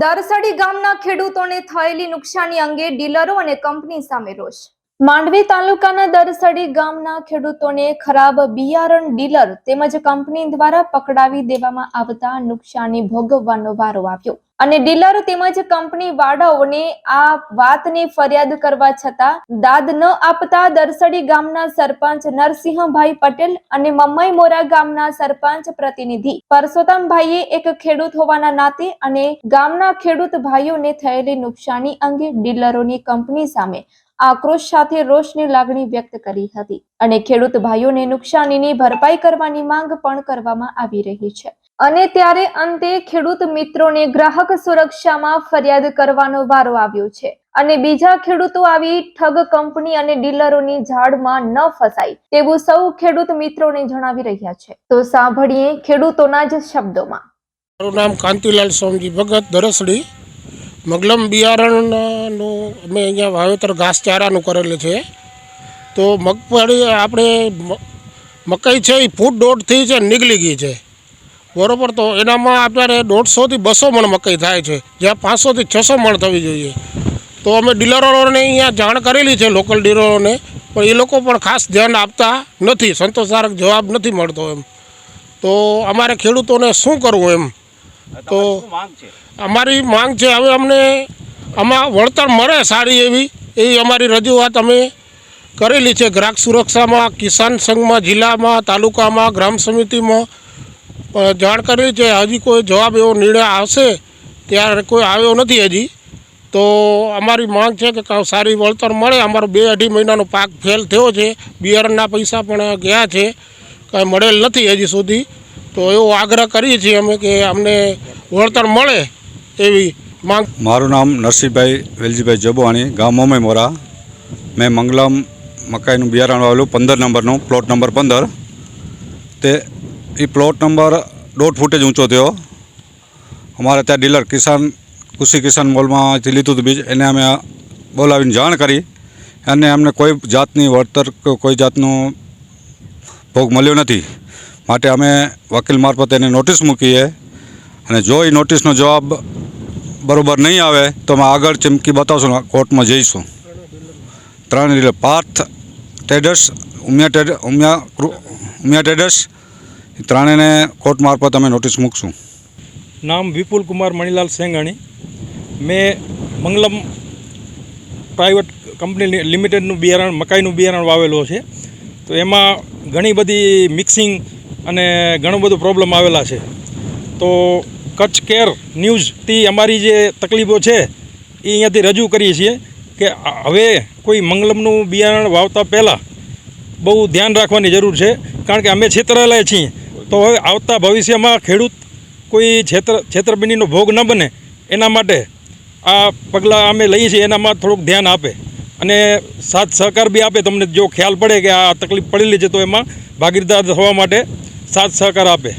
દરસડી ગામના ખેડૂતોને થયેલી નુકસાની અંગે ડીલરો અને કંપની સામે રોષ. માંડવી તાલુકાના દરસડી ગામના ખેડૂતોને ખરાબ બિયારણ ડીલર તેમજ કંપની દ્વારા પકડાવી દેવામાં આવતા નુકસાની ભોગવવાનો વારો આવ્યો. અને ડીલર તેમજ કંપની વાળાઓને આ વાતની ફરિયાદ કરવા છતાં દાદ ન આપતા દરસડી ગામના સરપંચ નરસિંહભાઈ પટેલ અને મમ્મઈ મોરા ગામના સરપંચ પ્રતિનિધિ પરસોત્તમભાઈએ એક ખેડૂત હોવાના નાતે અને ગામના ખેડૂત ભાઈઓને થયેલી નુકસાની અંગે ડીલરોની કંપની સામે આક્રોશ સાથે રોષની લાગણી વ્યક્ત કરી હતી અને ખેડૂત ભાઈઓને નુકસાનીની ભરપાઈ કરવાની માંગ પણ કરવામાં આવી રહી છે. અને ત્યારે અંતે ખેડૂત મિત્રોને ગ્રાહક સુરક્ષામાં ફરિયાદ કરવાનો વારો આવ્યો છે અને બીજા ખેડૂતો આવી ઠગ કંપની અને ડીલરોની ઝાડમાં ન ફસાય તેવું સૌ ખેડૂત મિત્રોને જણાવી રહ્યા છે. તો સાંભળીએ ખેડૂતોના જ શબ્દોમાં. મારું નામ કાંતિલાલ સોમજી ભગત દરસડી. મગલમ બિયારણનું અમે અહીંયા વાવેતર ઘાસચારાનું કરેલું છે. તો મગફળી આપણે મકાઈ છે એ ફૂટ દોઢથી છે નીકળી ગઈ છે. બરાબર તો એનામાં અત્યારે દોઢસોથી બસો મણ મકાઈ થાય છે. જ્યાં પાંચસોથી છસો મણ થવી જોઈએ. તો અમે ડીલરોને અહીંયા જાણ કરેલી છે લોકલ ડીલરોને, પણ એ લોકો પણ ખાસ ધ્યાન આપતા નથી. સંતોષકારક જવાબ નથી મળતો એમ. તો અમારે ખેડૂતોને શું કરવું એમ? તો અમારી માંગ છે હવે અમને આમાં વળતર મળે સારી એવી એવી અમારી રજૂઆત અમે કરેલી છે. ગ્રાહક સુરક્ષામાં કિસાન સંઘમાં જિલ્લામાં તાલુકામાં ગ્રામ સમિતિમાં જાણ કરેલી છે. હજી કોઈ જવાબ એવો નિર્ણય આવશે ત્યારે કોઈ આવ્યો નથી હજી. તો અમારી માંગ છે કે સારી વળતર મળે. અમારો બે અઢી મહિનાનો પાક ફેલ થયો છે. બિયારણના પૈસા પણ ગયા છે. કાંઈ મળેલ નથી હજી સુધી. તો એવો આગ્રહ કરીએ છીએ અમે કે અમને વળતર મળે એવી માંગ મારું નામ નરસિંહભાઈ વેલજીભાઈ જબવાણી, ગામ મોમે મેં મંગલમ મકાઈનું બિયારણ વાવેલું પંદર નંબરનું, પ્લોટ નંબર પંદર. તે એ પ્લોટ નંબર દોઢ ફૂટે જ ઊંચો થયો. અમારે ત્યાં ડીલર કિસાન, કૃષિ કિસાન મોલમાંથી લીધું હતું બીજ, એને અમે બોલાવીને જાણ કરી. અને અમને કોઈ જાતની વળતર, કોઈ જાતનું ભોગ મળ્યો નથી. માટે અમે વકીલ મારફત એને નોટિસ મૂકીએ અને જો એ નોટિસનો જવાબ બરોબર નહીં આવે તો અમે આગળ ચીમકી બતાવશું કોર્ટમાં જઈશું. ત્રણ એટલે Parth traders Umiya trade Umiya Umiya traders ત્રણેયને court મારફત અમે નોટિસ મૂકશું. નામ વિપુલ કુમાર મણિલાલ સેંગાણી. મેં મંગલમ પ્રાઇવેટ કંપની લિમિટેડનું બિયારણ, મકાઈનું બિયારણ વાવેલું છે. તો એમાં ઘણી બધી મિક્સિંગ અને ઘણું બધું પ્રોબ્લેમ આવેલા છે. તો કચ્છ કેર ન્યૂઝથી અમારી જે તકલીફો છે એ અહીંયાથી રજૂ કરીએ છીએ કે હવે કોઈ મંગલમનું બિયારણ વાવતા પહેલાં બહુ ધ્યાન રાખવાની જરૂર છે, કારણ કે અમે છેતરાયેલા છીએ. તો હવે આવતા ભવિષ્યમાં ખેડૂત કોઈ છેતર, છેતરપિંડીનો ભોગ ન બને, એના માટે આ પગલાં અમે લઈએ છીએ, એનામાં થોડુંક ધ્યાન આપે. અને સાથ સહકાર બી આપે, તમને જો ખ્યાલ પડે કે આ તકલીફ પડેલી છે, તો એમાં ભાગીદાર થવા માટે સાથ સહકાર આપે.